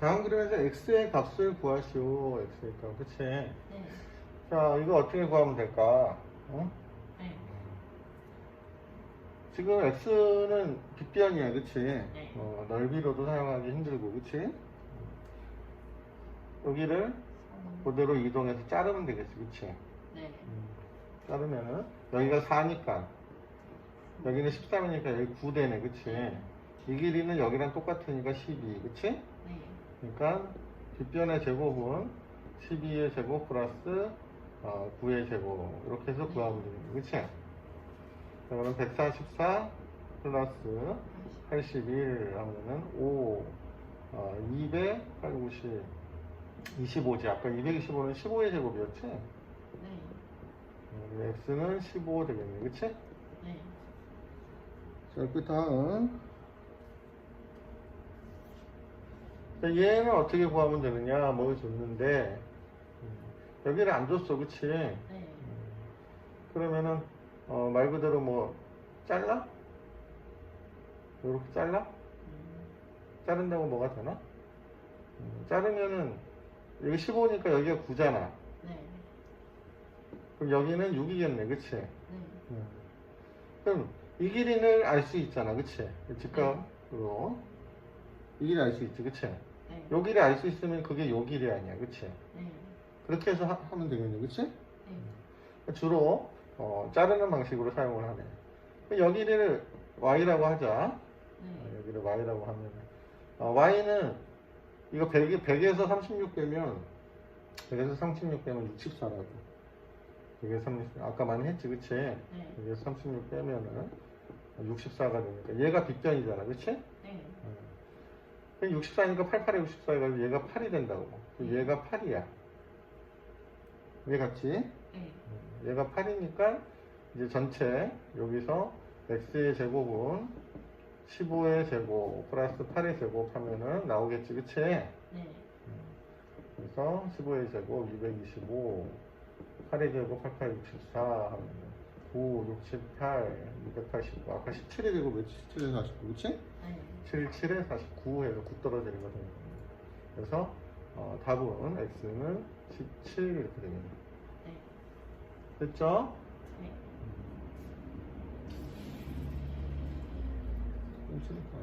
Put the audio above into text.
다음 그림에서 x의 값을 구하시오. x의 값, 그치? 네. 자, 이거 어떻게 구하면 될까? 어? 네. 지금 x는 빗변이야, 그치? 네. 어, 넓이로도 사용하기 힘들고, 그치? 여기를 그대로 이동해서 자르면 되겠지, 그치? 네. 자르면은, 여기가 4니까, 여기는 13이니까 여기 9되네, 그치? 이 길이는 여기랑 똑같으니까 12, 그치? 네. 그러니까 빗변의 제곱은 12의 제곱 플러스 어, 9의 제곱 이렇게 해서 구하면 거지 그치? 그러면 144 플러스 81 하면은 5 어, 200 890 25지 아까 225는 15의 제곱이었지? 네. 음, x는 15 되겠네 그치? 네. 자, 그 다음. 자, 얘는 어떻게 구하면 되느냐, 뭐 줬는데, 음, 여기를 안 줬어, 그치? 네. 그러면은, 어, 말 그대로 뭐, 잘라? 이렇게 잘라? 음, 자른다고 뭐가 되나? 음, 자르면은, 여기 15니까 여기가 9잖아. 네. 그럼 여기는 6이겠네, 그치? 네. 음. 그럼 이 길이를 알수 있잖아, 그치? 직각으로. 이 길이 알 수 있지, 그치? 네. 요 길이 알수 있으면 그게 요 길이 아니야, 그치? 네. 그렇게 해서 하, 면 되겠네, 그치? 네. 주로, 어, 자르는 방식으로 사용을 하네. 여기를 y라고 하자. 어, 네. 여기를 y라고 하면, 어, y는 이거 100, 100에서 36 빼면, 100에서 36 빼면 64라고. 100에서 36, 아까 많이 했지, 그치? 네. 100에서 36 빼면은 64가 되니까. 얘가 빗변이잖아, 그치? 네. 64니까 88에 64 해가지고 얘가 8이 된다고. 그럼 얘가 8이야. 얘 같지? 네. 얘가 8이니까 이제 전체 여기서 x의 제곱은 15의 제곱 플러스 8의 제곱 하면은 나오겠지, 그치? 네. 그래서 15의 제곱 225, 8의 제곱 88, 64 하면 9, 68, 289. 아까 17의 제곱 몇 17에 49, 그치? 네. 7, 7에 49 해서 9 떨어지는 거 되는 거예요. 그래서 어, 답은 x는 17 이렇게 되겠네요. 네. 됐죠? 네. 쓰니까.